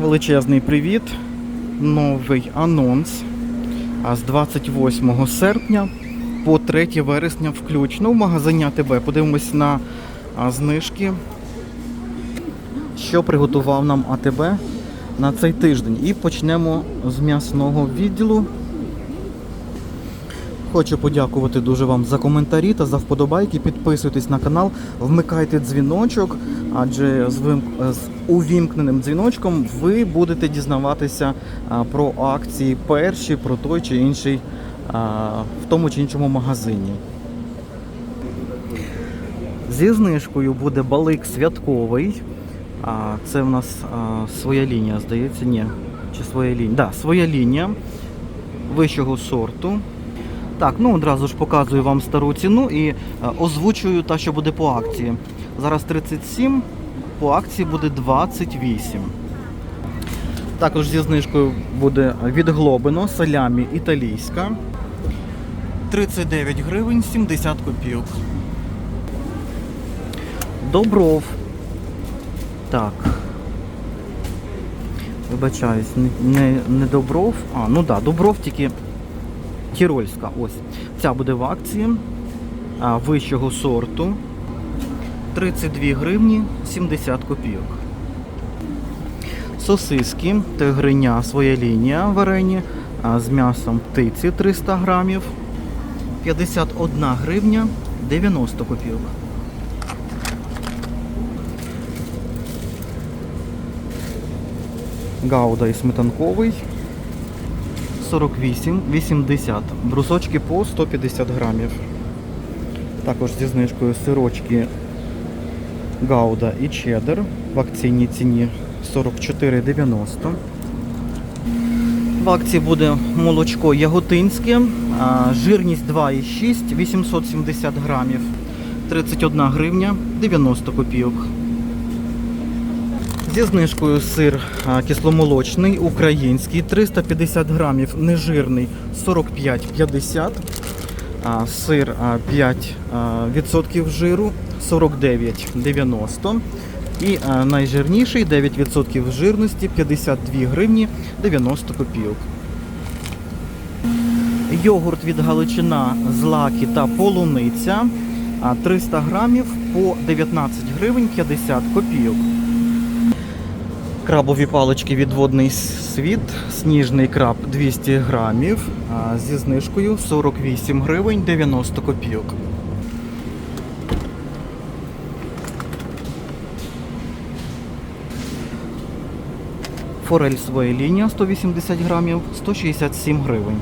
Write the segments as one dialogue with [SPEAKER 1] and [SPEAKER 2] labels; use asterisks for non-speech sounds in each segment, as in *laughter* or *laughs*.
[SPEAKER 1] Величезний привіт. Новий анонс. А з 28 серпня по 3 вересня включно в магазині АТБ. Подивимось на знижки, що приготував нам АТБ на цей тиждень. І почнемо з м'ясного відділу. Хочу подякувати дуже вам за коментарі та за вподобайки. Підписуйтесь на канал, вмикайте дзвіночок, адже з, увімкненим дзвіночком ви будете дізнаватися про акції перші, про той чи інший в тому чи іншому магазині. Зі знижкою буде балик святковий. Це в нас своя лінія, здається, ні. Чи своя лінія? Да, своя лінія вищого сорту. Так, ну одразу ж показую вам стару ціну і е, озвучую та, що буде по акції. Зараз 37, по акції буде 28. Також зі знижкою буде від Глобино, салямі італійська. 39 гривень 70 копійок. Добров. Так. Вибачаюсь, не, не, не Добров. А, ну так, да, Добров тільки Тірольська. Ось. Ця буде в акції вищого сорту. 32 гривні 70 копійок. Сосиски, тигриня, своя лінія варені з м'ясом птиці 300 грамів. 51 гривня 90 копійок. Гауда і сметанковий 48,80. Брусочки по 150 грамів. Також зі знижкою сирочки Гауда і чеддер в акційній ціні 44,90. В акції буде молочко яготинське, жирність 2,6, 870 грамів, 31 гривня 90 копійок. Зі знижкою сир кисломолочний, український, 350 грамів, нежирний 45,50. Сир 5 а, відсотків жиру 49,90. І найжирніший 9% жирності 52 гривні 90 копійок. Йогурт від Галичина, злаки та полуниця 300 грамів по 19 гривень 50 копійок. Крабові палички від водний світ, сніжний краб 200 грамів зі знижкою 48 гривень 90 копійок. Форель своя лінія 180 грамів 167 гривень.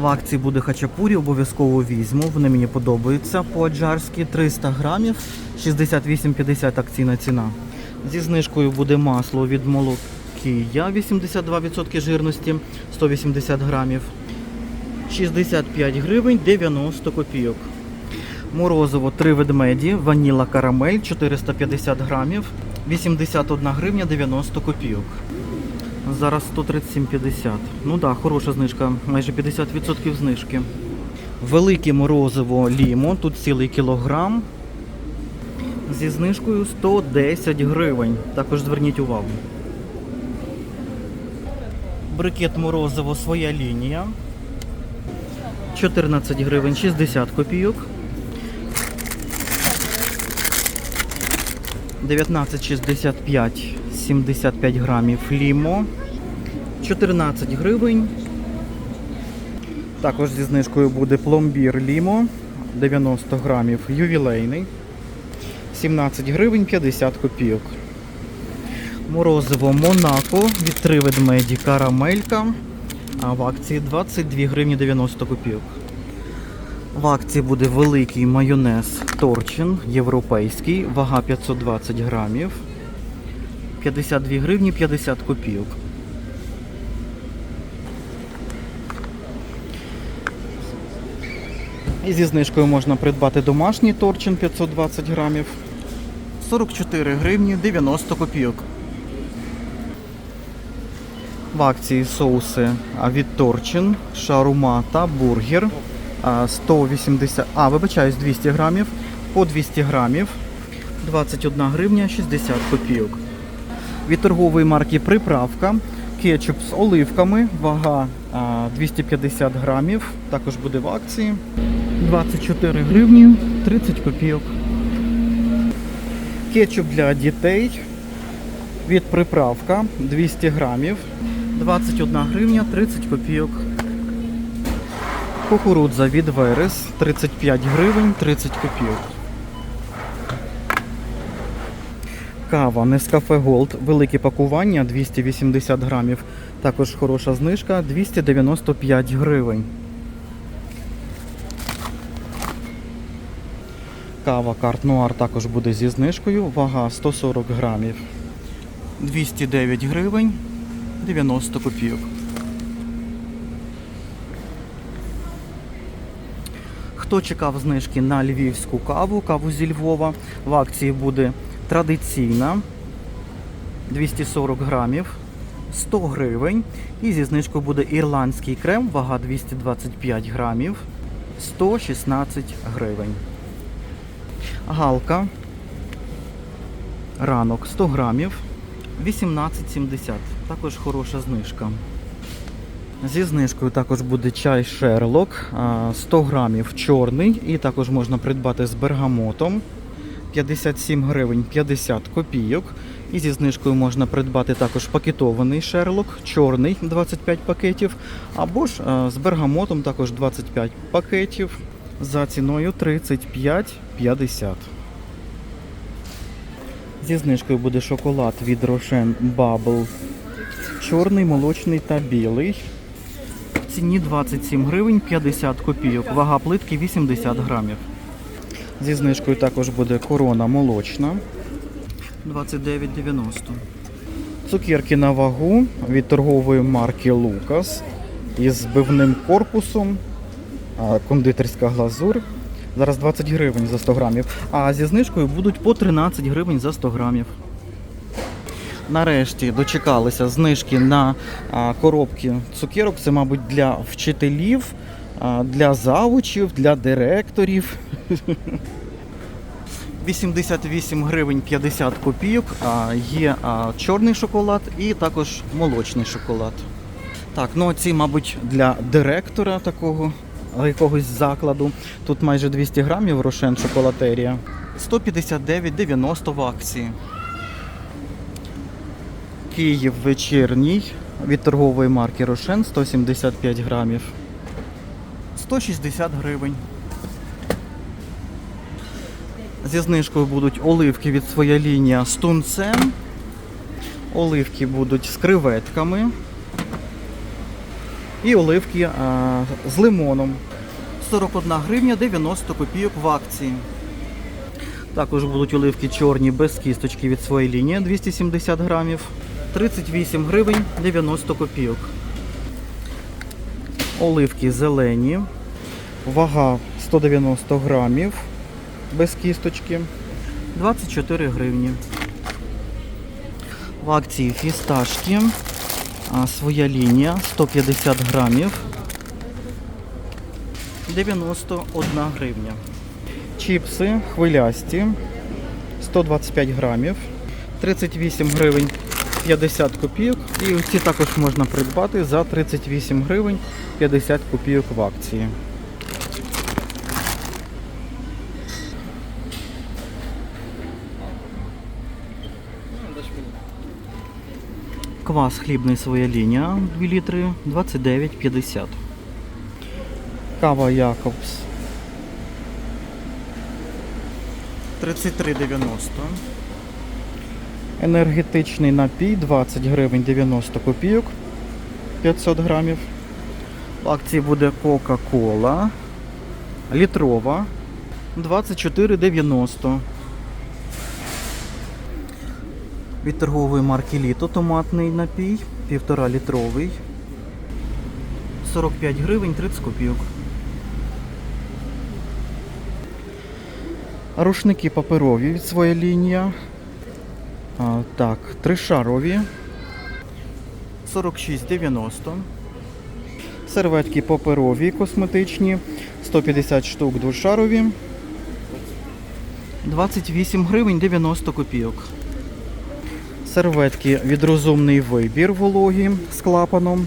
[SPEAKER 1] В акції буде хачапурі, обов'язково візьму. Вони мені подобаються по-аджарськи 300 грамів, 68,50 акційна ціна. Зі знижкою буде масло від молокія 82% жирності, 180 грамів, 65 гривень 90 копійок. Морозиво 3 ведмеді, ваніла карамель 450 грамів, 81 гривня 90 копійок. Зараз 137,50. Ну да, хороша знижка, майже 50% знижки. Велике морозиво лімо, тут цілий кілограм. Зі знижкою 110 гривень. Також зверніть увагу. Брикет морозиво своя лінія. 14 гривень 60 копійок. 19,65 75 грамів лімо. 14 гривень. Також зі знижкою буде пломбір лімо 90 грамів ювілейний. 17 гривень 50 копійок. Морозиво Монако від 3 ведмеді карамелька. А в акції 22 гривні 90 копійок. В акції буде великий майонез Торчин європейський, вага 520 грамів. 52 гривні 50 копійок. І зі знижкою можна придбати домашній торчин 520 грамів. 44 гривні 90 копійок. В акції соуси від Торчин, шарума та бургер. 180, а, вибачаюсь, 200 грамів. По 200 грамів 21 гривня 60 копійок. Від торгової марки Приправка. Кетчуп з оливками, вага 250 грамів. Також буде в акції. 24 гривні 30 копійок. Кетчуп для дітей від приправка 200 грамів. 21 гривня 30 копійок. Кукурудза від Верес 35 гривень 30 копійок. Кава Nescafe Gold, велике пакування 280 грамів. Також хороша знижка 295 гривень. Кава Карт Нуар також буде зі знижкою. Вага 140 грамів. 209 гривень 90 копійок. Хто чекав знижки на львівську каву, каву зі Львова, в акції буде традиційна 240 грамів, 100 гривень. І зі знижкою буде ірландський крем, вага 225 грамів, 116 гривень. Галка. Ранок 100 грамів, 18,70. Також хороша знижка. Зі знижкою також буде чай Шерлок, 100 грамів чорний, і також можна придбати з бергамотом. 57 гривень 50 копійок. І зі знижкою можна придбати також пакетований шерлок, чорний 25 пакетів, або ж з бергамотом також 25 пакетів за ціною 35,50. Зі знижкою буде шоколад від Рошен Bubble. Чорний, молочний та білий. В ціні 27 гривень 50 копійок. Вага плитки 80 грамів. Зі знижкою також буде корона молочна. 29,90. Цукерки на вагу від торгової марки Лукас із збивним корпусом. Кондитерська глазур. Зараз 20 гривень за 100 грамів. А зі знижкою будуть по 13 гривень за 100 грамів. Нарешті дочекалися знижки на коробки цукерок. Це, мабуть, для вчителів, для завучів, для директорів. *laughs* 88 гривень 50 копійок. Є чорний шоколад і також молочний шоколад. Так, ну ці, мабуть, для директора такого якогось закладу. Тут майже 200 грамів рошен шоколатерія. 159,90 в акції. Київ вечірній від торгової марки Рошен 175 грамів. 160 гривень. Зі знижкою будуть оливки від своя лінія з тунцем. Оливки будуть з креветками. І оливки а, з лимоном. 41 гривня 90 копійок в акції. Також будуть оливки чорні без кісточки від своєї лінії 270 грамів. 38 гривень 90 копійок. Оливки зелені. Вага 190 грамів без кісточки. 24 гривні. В акції фісташки. Своя лінія 150 грамів. 91 гривня. Чіпси хвилясті 125 грамів, 38 гривень 50 копійок. І ці також можна придбати за 38 гривень 50 копійок в акції. Квас хлібний своя лінія 2 літри 29,50. Кава Якобс 33,90. Енергетичний напій 20 гривень 90 копійок 500 грамів. В акції буде Кока-Кола літрова 24,90. Від торгової марки Літо томатний напій 1,5 літровий 45 гривень 30 копійок. Рушники паперові від своя лінія. А, так, тришарові. 46,90. Серветки паперові косметичні. 150 штук двошарові. 28 гривень 90 копійок. Серветки від розумний вибір вологі з клапаном.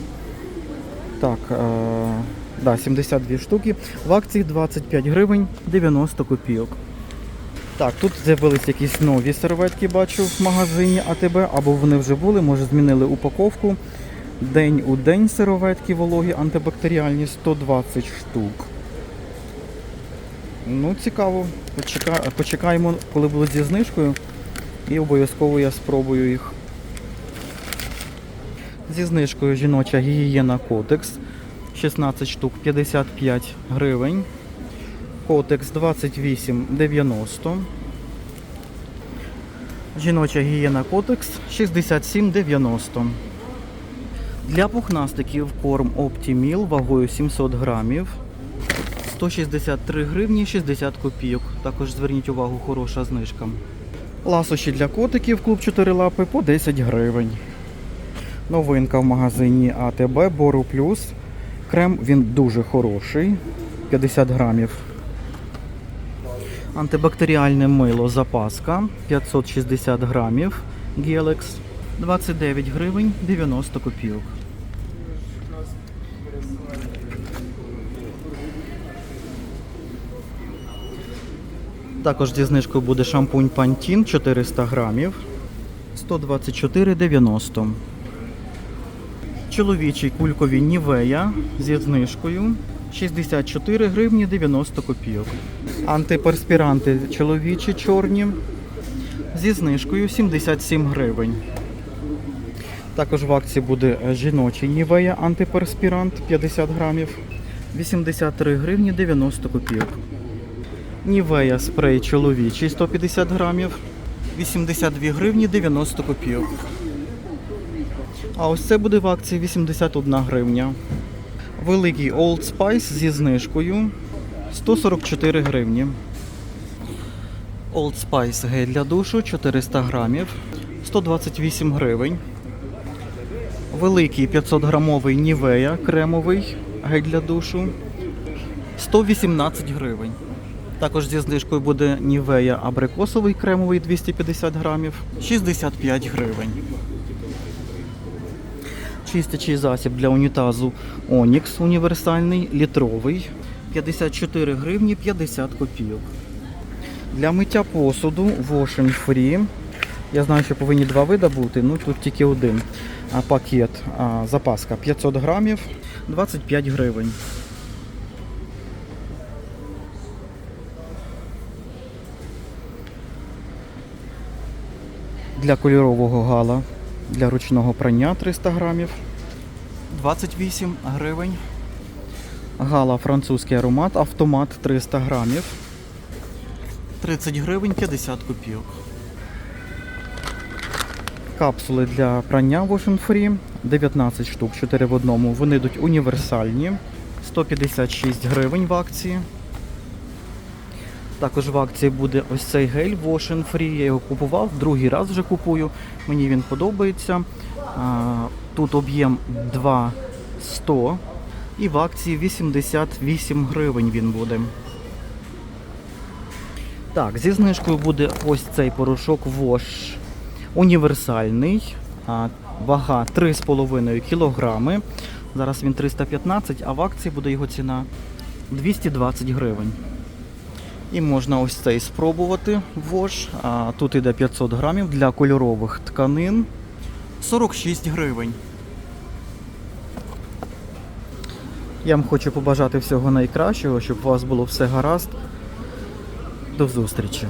[SPEAKER 1] Так, е, да, 72 штуки. В акції 25 гривень 90 копійок. Так, тут з'явились якісь нові серветки, бачу в магазині АТБ, або вони вже були, може змінили упаковку. День у день серветки вологі антибактеріальні 120 штук. Ну, цікаво. Почека... Почекаємо, коли будуть зі знижкою. І обов'язково я спробую їх. Зі знижкою жіноча гігієна Котекс. 16 штук 55 гривень. Котекс 28,90. Жіноча гігієна Котекс 67,90. Для пухнастиків корм Optimil вагою 700 грамів. 163 гривні 60 копійок. Також зверніть увагу, хороша знижка. Ласощі для котиків клуб 4 лапи по 10 гривень. Новинка в магазині АТБ Бору Плюс. Крем він дуже хороший. 50 грамів. Антибактеріальне мило запаска 560 грамів. Гелекс 29 гривень 90 копійок. Також зі знижкою буде шампунь Pantene 400 грамів 124,90. Чоловічий кулькові Нівея зі знижкою 64 гривні 90 копійок. Антиперспіранти чоловічі чорні зі знижкою 77 гривень. Також в акції буде жіночий Нівея антиперспірант 50 грамів 83 гривні 90 копійок. Нівея спрей чоловічий 150 грамів 82 гривні 90 копійок. А ось це буде в акції 81 гривня. Великий Old Spice зі знижкою 144 гривні. Old Spice гель для душу 400 грамів 128 гривень. Великий 500 грамовий Нівея кремовий гель для душу 118 гривень. Також зі знижкою буде Нівея абрикосовий кремовий 250 грамів 65 гривень. Чистячий засіб для унітазу Onyx універсальний, літровий 54 гривні 50 копійок. Для миття посуду Wash Free. Я знаю, що повинні два вида бути, ну тут тільки один. Пакет, запаска 500 грамів 25 гривень. Для кольорового гала для ручного прання 300 грамів 28 гривень. Гала французький аромат, автомат 300 грамів 30 гривень 50 копійок. Капсули для прання Wash Free 19 штук, 4 в одному. Вони йдуть універсальні. 156 гривень в акції. Також в акції буде ось цей гель Wash Free. Я його купував, другий раз вже купую. Мені він подобається. Тут об'єм 2,100 і в акції 88 гривень він буде. Так, зі знижкою буде ось цей порошок Wash універсальний. Вага 3,5 кг. Зараз він 315, а в акції буде його ціна 220 гривень. І можна ось цей спробувати вож. Тут іде 500 грамів для кольорових тканин 46 гривень. Я вам хочу побажати всього найкращого, щоб у вас було все гаразд. До зустрічі!